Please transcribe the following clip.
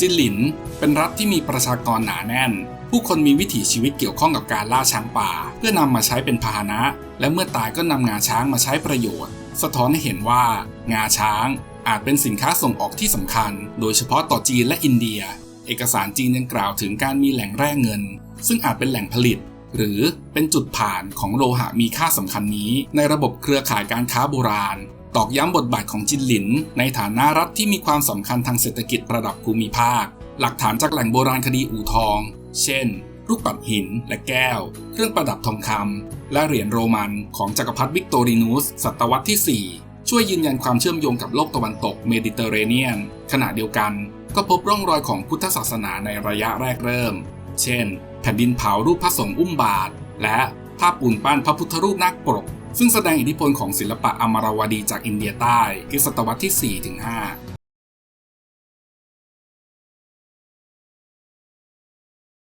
จินหลิน เป็นรัฐที่มีประชากรหนาแน่น ผู้คนมีวิถีชีวิตเกี่ยวข้องกับการล่าช้างป่า เพื่อนำมาใช้เป็นพาหนะ และเมื่อตายก็นำงาช้างมาใช้ประโยชน์ สะท้อนให้เห็นว่า งาช้างอาจเป็นสินค้าส่งออกที่สำคัญ โดยเฉพาะต่อจีนและอินเดีย เอกสารจีนยังกล่าวถึงการมีแหล่งแร่เงิน ซึ่งอาจเป็นแหล่งผลิต หรือเป็นจุดผ่านของโลหะมีค่าสำคัญนี้ ในระบบเครือข่ายการค้าโบราณ ตอกย้ำบทบาทของจินหลิน ในฐานะรัฐที่มีความสำคัญทางเศรษฐกิจระดับภูมิภาค หลักฐานจากแหล่งโบราณคดีอู่ทอง เช่น ลูกปัดหินและแก้ว เครื่องประดับทองคำและเหรียญโรมันของจักรพรรดิวิกตอรินุสศตวรรษที่ 4 ช่วยยืนยันความเชื่อมโยงกับโลกตะวันตกเมดิเตอร์เรเนียน ขณะเดียวกัน ก็พบร่องรอยของพุทธศาสนาในระยะแรกเริ่ม เช่น แผ่นดินเผารูปพระสงฆ์อุ้มบาท และภาพปูนปั้นพระพุทธรูปนาคปรก ซึ่งแสดงอิทธิพลของศิลปะอมรวดีจากอินเดียใต้คือศตวรรษที่4-5